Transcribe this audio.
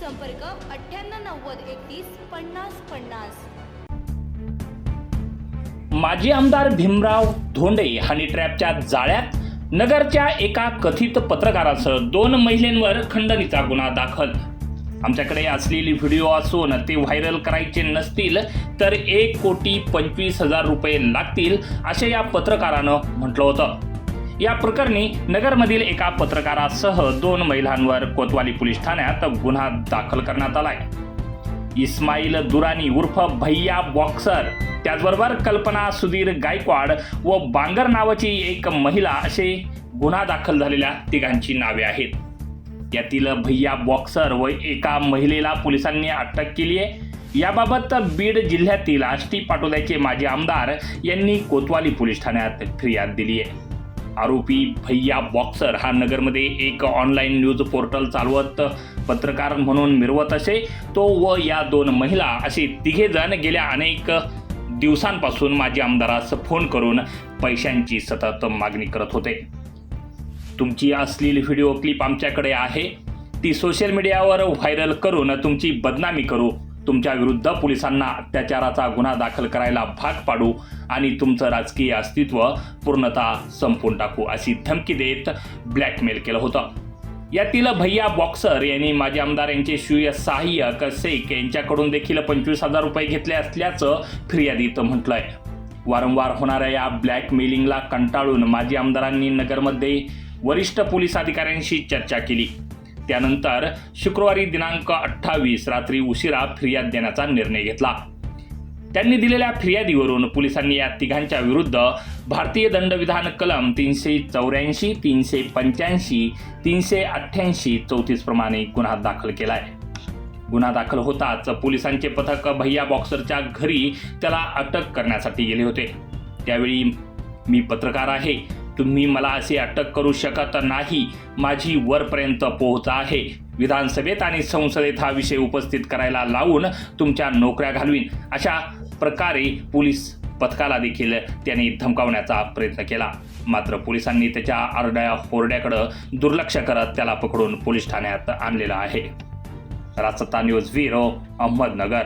संपर्क अठ्ठ्याण्णव नव्वद एकतीस पन्नास पन्नास. माजी आमदार भीमराव धोंडे हनी ट्रॅपच्या जाळ्यात नगरच्या एका कथित पत्रकारासह दोन महिलेंवर खंडणीचा गुन्हा दाखल. आमच्याकडे असलेली व्हिडिओ असून ते व्हायरल करायचे नसतील तर एक कोटी पंचवीस हजार रुपये लागतील असे या पत्रकारानं म्हटलं होतं. या प्रकरणी नगरमधील एका पत्रकारासह दोन महिलांवर कोतवाली पोलीस ठाण्यात गुन्हा दाखल करण्यात आलाय. इस्माईल दुरानी उर्फ भैया बॉक्सर त्याचबरोबर कल्पना सुधीर गायकवाड व बांगर नावाची एक महिला असे गुन्हा दाखल झालेल्या तिघांची नावे आहेत. यातील भैया बॉक्सर व एका महिलेला पोलिसांनी अटक केली आहे. याबाबत बीड जिल्ह्यातील आष्टी पाटोद्याचे माजी आमदार यांनी कोतवाली पोलीस ठाण्यात फिर्याद दिली आहे. आरोपी भैया बॉक्सर. हा नगरमध्ये एक ऑनलाईन न्यूज पोर्टल चालवत पत्रकार म्हणून मिरवत असे. तो व या दोन महिला असे तिघे जण गेल्या अनेक दिवसांपासून माजी आमदारास फोन करून पैशांची सतत मागणी करत होते. तुमची असलेली व्हिडिओ क्लिप आमच्याकडे आहे. ती सोशल मीडियावर व्हायरल करून तुमची बदनामी करू तुमच्या विरुद्ध पोलिसांना अत्याचाराचा गुन्हा दाखल करायला भाग पाडू आणि तुमचं राजकीय अस्तित्व पूर्णतः संपवून टाकू अशी धमकी देत ब्लॅकमेल केलं होतं. यातील भैया बॉक्सर यांनी माजी आमदार यांचे शिव सहाय्यक शेख यांच्याकडून देखील पंचवीस हजार रुपये घेतले असल्याचं फिर्यादीत म्हटलंय. वारंवार होणाऱ्या या ब्लॅकमेलिंगला कंटाळून माजी आमदारांनी नगरमध्ये वरिष्ठ पोलीस अधिकाऱ्यांशी चर्चा केली. त्यानंतर शुक्रवारी दिनांक अठ्ठावीस रात्री उशिरा फिर्याद देण्याचा निर्णय घेतला. त्यांनी दिलेल्या फिर्यादीवरून पोलिसांनी या तिघांच्या विरुद्ध भारतीय दंडविधान कलम तीनशे चौऱ्याऐंशी तीनशे पंच्याऐंशी तीनशे अठ्ठ्याऐंशी चौतीस प्रमाणे गुन्हा दाखल केलाय. गुन्हा दाखल होताच पोलिसांचे पथक भैया बॉक्सरच्या घरी त्याला अटक करण्यासाठी गेले होते. त्यावेळी मी पत्रकार आहे. तुम्ही मला असे अटक करू शकत नाही. माझी वरपर्यंत पोहोच आहे. विधानसभेत आणि संसदेत हा विषय उपस्थित करायला लावून तुमच्या नोकऱ्या घालवीन. अशा प्रकारे पोलीस पथकाला देखील त्याने धमकावण्याचा प्रयत्न केला. मात्र पोलिसांनी त्याच्या आरड्या होरड्याकडं दुर्लक्ष करत त्याला पकडून पोलीस ठाण्यात आणलेलं आहे. Rajsatta news bureau Ahmednagar.